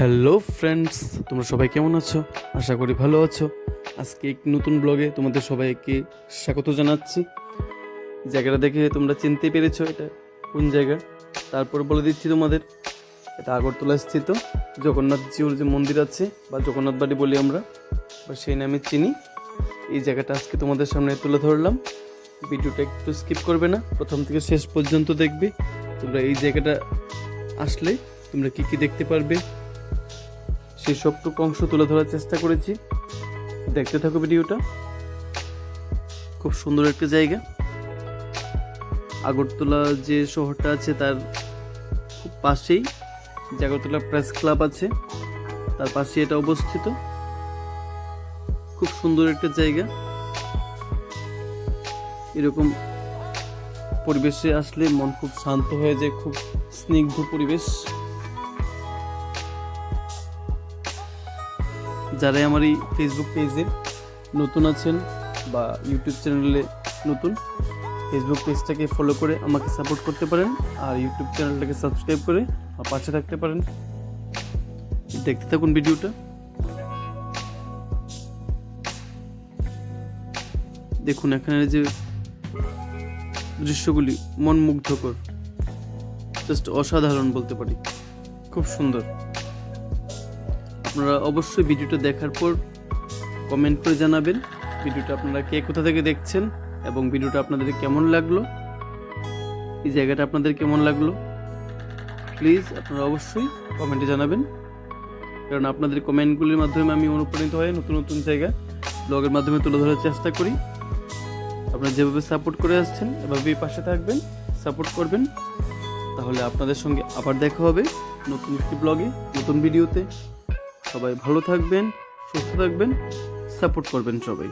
Hello friends তোমরা সবাই কেমন আছো? আশা করি ভালো আছো। আজকে এক নতুন ব্লগে তোমাদের সবাইকে স্বাগত জানাচ্ছি। জায়গাটা দেখে তোমরা চিনতে পেরেছ এটা কোন জায়গা। তারপর বলে দিচ্ছি তোমাদের, এটা আগরতলা স্থিত জগন্নাথ জিউর যে মন্দির আছে, বা জগন্নাথ বাড়ি বলি আমরা, বা সেই নামে চিনি। এই জায়গাটা আজকে তোমাদের সামনে তুলে ধরলাম। ভিডিওটা একটু স্কিপ করবে না, প্রথম থেকে শেষ পর্যন্ত দেখবে। তোমরা এই জায়গাটা আসলে তোমরা কি কি দেখতে পারবে সেই সবটুকু অংশ তুলে ধরার চেষ্টা করেছি। দেখতে থাকো ভিডিওটা। খুব সুন্দর একটা জায়গা। আগরতলা যে শহরটা আছে তার খুব পাশেই আগরতলা প্রেস ক্লাব আছে, তার পাশে এটা অবস্থিত। খুব সুন্দর একটা জায়গা। এরকম পরিবেশে আসলে মন খুব শান্ত হয়ে যায়, খুব স্নিগ্ধ পরিবেশ। যারাই আমার এই ফেসবুক পেজে নতুন আছেন বা ইউটিউব চ্যানেলে নতুন ফেসবুক পেজটাকে ফলো করে আমাকে সাপোর্ট করতে পারেন আর ইউটিউব চ্যানেলটাকে সাবস্ক্রাইব করে পাশে থাকতে পারেন। দেখতে থাকুন ভিডিওটা দেখুন এখানে যে দৃশ্যগুলি মন মুগ্ধকর জাস্ট অসাধারণ বলতে পারি। খুব সুন্দর। আপনারা অবশ্যই ভিডিওটা দেখার পর কমেন্ট করে জানাবেন। ভিডিওটা আপনারা কে কোথা থেকে দেখছেন এবং ভিডিওটা আপনাদের কেমন লাগল? এই জায়গাটা আপনাদের কেমন লাগল? প্লিজ আপনারা অবশ্যই কমেন্টে জানাবেন। কারণ আপনাদের কমেন্টগুলির মাধ্যমে আমি অনুপ্রাণিত হয়ে নতুন নতুন জায়গা ব্লগের মাধ্যমে তুলে ধরার চেষ্টা করি। আপনারা যেভাবে সাপোর্ট করে আসছেন, এভাবেই পাশে থাকবেন সাপোর্ট করবেন। তাহলে আপনাদের সঙ্গে আবার দেখা হবে নতুন একটি ব্লগে, নতুন ভিডিওতে সবাই ভালো থাকবেন সুস্থ থাকবেন সাপোর্ট করবেন সবাই।